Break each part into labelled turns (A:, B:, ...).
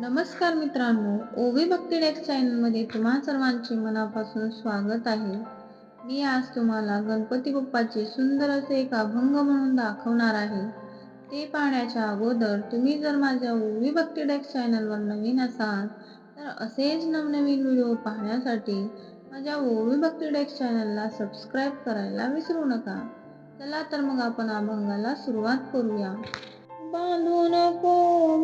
A: नमस्कार मित्रांनो ओवी भक्ती डेक्स चॅनलमध्ये तुम्हा सर्वांचे मनापासून स्वागत आहे. मी आज तुम्हाला गणपती बाप्पाचे सुंदर असे एक अभंग म्हणून दाखवणार आहे. ते पाहण्याच्या अगोदर तुम्ही जर माझ्या ओवी भक्ती डेक्स चॅनलवर नवीन असाल तर असेच नवनवीन व्हिडिओ पाहण्यासाठी माझ्या ओवी भक्ती डेक्स चॅनलला सबस्क्राईब करायला विसरू नका. चला तर मग आपण अभंगाला सुरुवात करूया. बांधू नको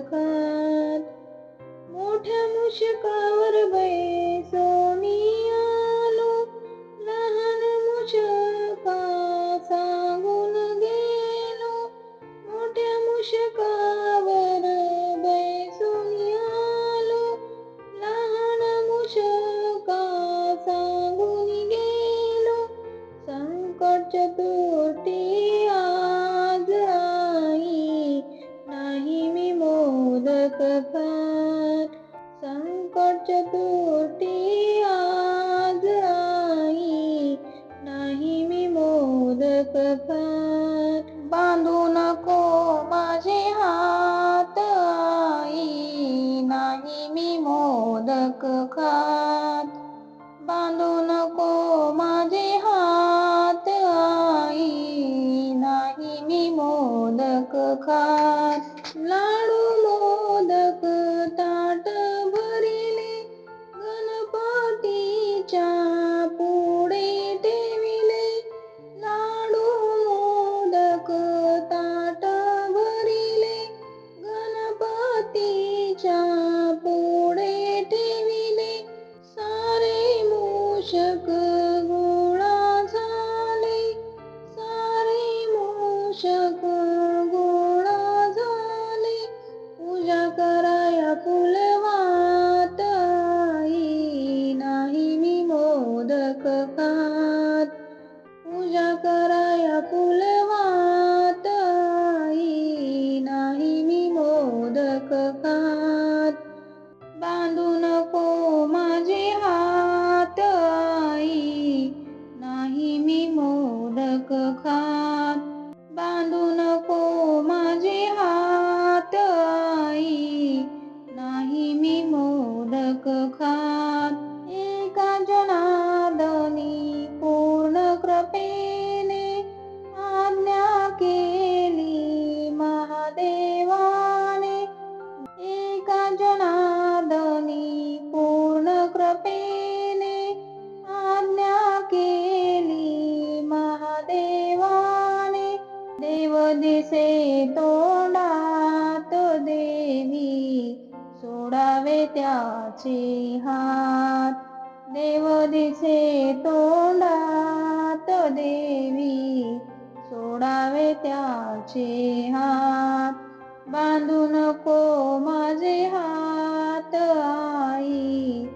A: मोदक मोठ्या मुशकावर बैसोनी आलो. लहान मुशका सांगून गेलो. मोठ्या मुशकावर बैसून आलो. लहान मुशका सांगून गेलो. संकट चतुर मोदक संकट चतुर्थी आज आई नाही मी मोदक खात बांधू नको माझे हात आई नाही मी मोदक खात. बांधू नको माझे हात आई नाही मी मोदक खात. कराया नाही मी मोदक खात. पूजा कराया फुलवात नाही मी मोदक खात. बांधू नको माझे हात आई नाही मी मोदक खात. बांधू मोदक खात एका जनादनी पूर्ण कृपेने आज्ञा केली महादेवाने. एका जनादनी पूर्ण कृपेने आज्ञा केली महादेवाने. देव दिसे तोंडात देवी सोडावे त्याचे हात. देव दिसे तोंडात देवी सोडावे त्याचे हात. बांधू नको माझे हात आई.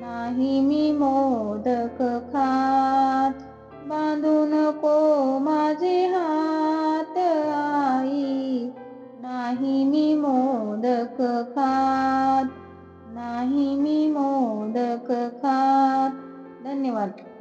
A: नाही मी मोदक खात. बांधू नको माझे हात आई. नाही मी मोदक खात. धन्यवाद.